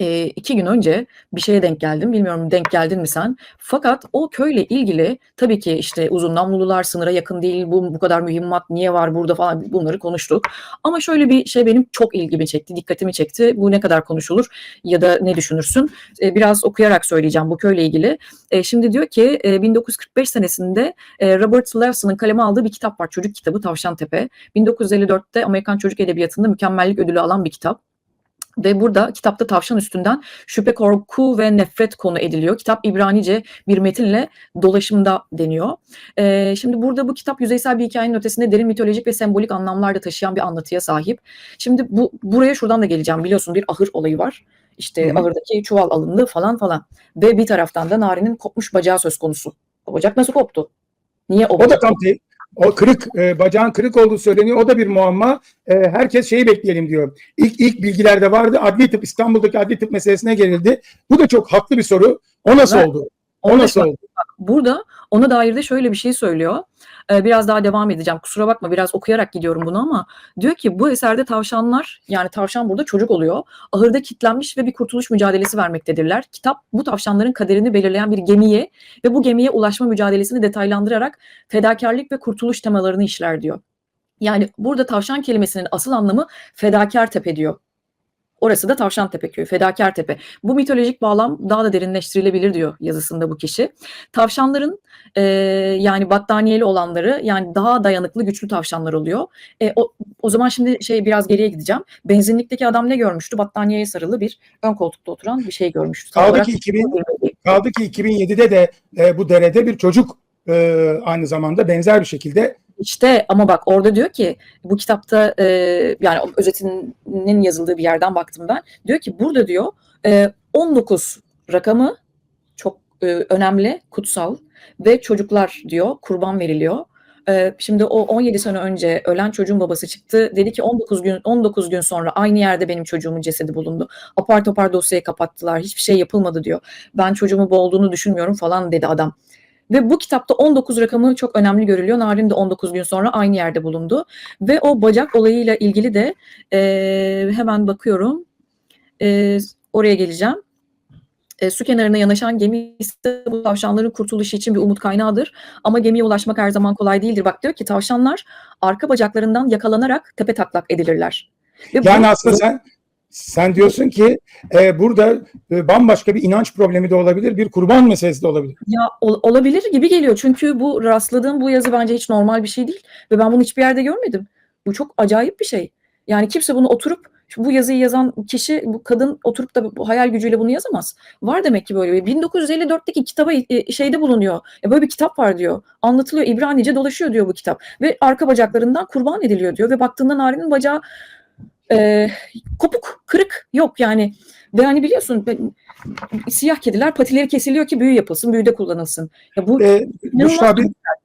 Eee, 2 gün önce bir şeye denk geldim. Bilmiyorum denk geldin mi sen? Fakat o köyle ilgili tabii ki, işte, uzun namlulular sınıra yakın değil, bu bu kadar mühimmat niye var burada falan bunları konuştuk. Ama şöyle bir şey benim çok ilgimi çekti, dikkatimi çekti. Bu ne kadar konuşulur ya da ne düşünürsün? Eee, biraz okuyarak söyleyeceğim bu köyle ilgili. Eee, şimdi diyor ki, eee, 1945 senesinde, eee, Robert Lewson'ın kaleme aldığı bir kitap var, çocuk kitabı Tavşantepe. 1954'te Amerikan çocuk edebiyatında mükemmellik ödülü alan bir kitap. Ve burada kitapta tavşan üstünden şüphe, korku ve nefret konu ediliyor. Kitap İbranice bir metinle dolaşımda deniyor. Eee, şimdi burada bu kitap yüzeysel bir hikâyenin ötesinde derin mitolojik ve sembolik anlamlar da taşıyan bir anlatıya sahip. Şimdi bu buraya şuradan da geleceğim. Biliyorsun bir ahır olayı var. İşte Hı hı. ahırdaki çuval alındı falan falan ve bir taraftan da Nari'nin kopmuş bacağı söz konusu. O bacak nasıl koptu? Niye o O da tam te- o kırık e, bacağın kırık olduğu söyleniyor. O da bir muamma. E, herkes şeyi bekleyelim diyor. İlk ilk bilgilerde vardı. Adli tıp İstanbul'daki adli tıp meselesine gelildi. Bu da çok haklı bir soru. O nasıl Evet. oldu? O nasıl oldu? Burada ona dair de şöyle bir şey söylüyor. Eee, biraz daha devam edeceğim. Kusura bakma biraz okuyarak gidiyorum bunu ama diyor ki bu eserde tavşanlar yani tavşan burada çocuk oluyor. Ahırda kilitlenmiş ve bir kurtuluş mücadelesi vermektedirler. Kitap bu tavşanların kaderini belirleyen bir gemiye ve bu gemiye ulaşma mücadelesini detaylandırarak fedakârlık ve kurtuluş temalarını işler diyor. Yani burada tavşan kelimesinin asıl anlamı fedakâr tepe diyor. Orası da Tavşantepe köyü, fedakâr tepe. Bu mitolojik bağlam daha da derinleştirilebilir diyor yazısında bu kişi. Tavşanların, eee, yani battaniyeli olanları, yani daha dayanıklı, güçlü tavşanlar oluyor. E, o o zaman şimdi şey biraz geriye gideceğim. Benzinlikteki adam ne görmüştü? Battaniyeye sarılı bir ön koltukta oturan bir şey görmüştü. Tam Kaldı ki 2000 kaldı ki 2007'de de e, bu derede bir çocuk e, aynı zamanda benzer bir şekilde İşte ama bak orada diyor ki bu kitapta eee, yani özetinin yazıldığı bir yerden baktım ben. Diyor ki burada diyor eee, 19 rakamı çok eee, önemli, kutsal ve çocuklar diyor kurban veriliyor. Şimdi o 17 sene önce ölen çocuğun babası çıktı. Dedi ki 19 gün 19 gün sonra aynı yerde benim çocuğumun cesedi bulundu. Apar topar dosyayı kapattılar. Hiçbir şey yapılmadı diyor. Ben çocuğumu boğulduğunu düşünmüyorum falan dedi adam. Ve bu kitapta 19 rakamı çok önemli görülüyor. Narin de 19 gün sonra aynı yerde bulundu. Ve o bacak olayıyla ilgili de eee, hemen bakıyorum. Eee, oraya geleceğim. Eee, su kenarına yanaşan gemi ise bu tavşanların kurtuluşu için bir umut kaynağıdır. Ama gemiye ulaşmak her zaman kolay değildir. Bak diyor ki tavşanlar arka bacaklarından yakalanarak tepetaklak edilirler. Ve bu yani aslında sen sen diyorsun ki e, burada e, bambaşka bir inanç problemi de olabilir, bir kurban meselesi de olabilir. Ya ol- olabilir gibi geliyor. Çünkü bu rastladığım bu yazı bence hiç normal bir şey değil ve ben bunu hiçbir yerde görmedim. Bu çok acayip bir şey. Yani kimse bunu oturup bu yazıyı yazan kişi, bu kadın oturup da bu hayal gücüyle bunu yazamaz. Var demek ki böyle bir 1954'teki kitaba e, şeyde bulunuyor. Ya böyle bir kitap var diyor. Anlatılıyor. İbranice dolaşıyor diyor bu kitap. Ve arka bacaklarından kurban ediliyor diyor. Ve baktığında Nari'nin bacağı e, kopuk, kırık yok yani. Ve hani biliyorsun ben- siyah kediler patileri kesiliyor ki büyü yapılsın, büyüde kullanılsın. Ya bu E, İnanılmaz Büşra bir,